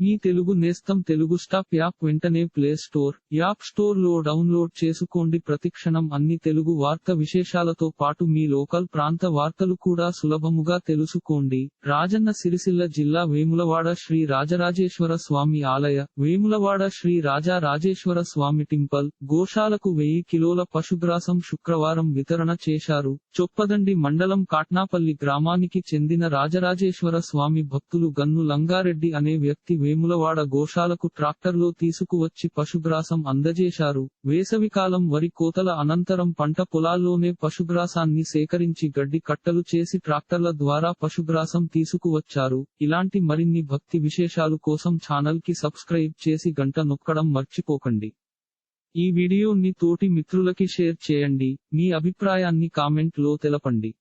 మీ తెలుగు నేస్తం Telugu stop app వెంటనే play store app స్టోర్లో డౌన్లోడ్ చేసుకోండి. ప్రతిక్షణం అన్ని తెలుగు వార్త విశేషాలతో పాటు మీ లోకల్ ప్రాంత వార్తలు కూడా సులభముగా తెలుసుకోండి. రాజన్న సిరిసిల్ల జిల్లా వేములవాడ శ్రీ రాజరాజేశ్వర స్వామి ఆలయ వేములవాడ శ్రీ రాజా రాజేశ్వర స్వామి టెంపుల్ గోశాలకు వెయ్యి కిలోల పశుగ్రాసం శుక్రవారం వితరణ చేశారు. చొప్పదండి మండలం కాట్నాపల్లి గ్రామానికి చెందిన రాజరాజేశ్వర స్వామి భక్తులు గన్ను లంగారెడ్డి అనే వ్యక్తి వేములవాడ గోశాలకు ట్రాక్టర్లో తీసుకువచ్చి పశుగ్రాసం అందజేశారు. వేసవికాలం వరి కోతల అనంతరం పంట పొలాల్లోనే పశుగ్రాసాన్ని సేకరించి గడ్డి కట్టలు చేసి ట్రాక్టర్ల ద్వారా పశుగ్రాసం తీసుకువచ్చారు. ఇలాంటి మరిన్ని భక్తి విశేషాలు కోసం ఛానల్కి సబ్స్క్రైబ్ చేసి గంట నొక్కడం మర్చిపోకండి. ఈ వీడియోని తోటి మిత్రులకి షేర్ చేయండి. మీ అభిప్రాయాన్ని కామెంట్లో తెలపండి.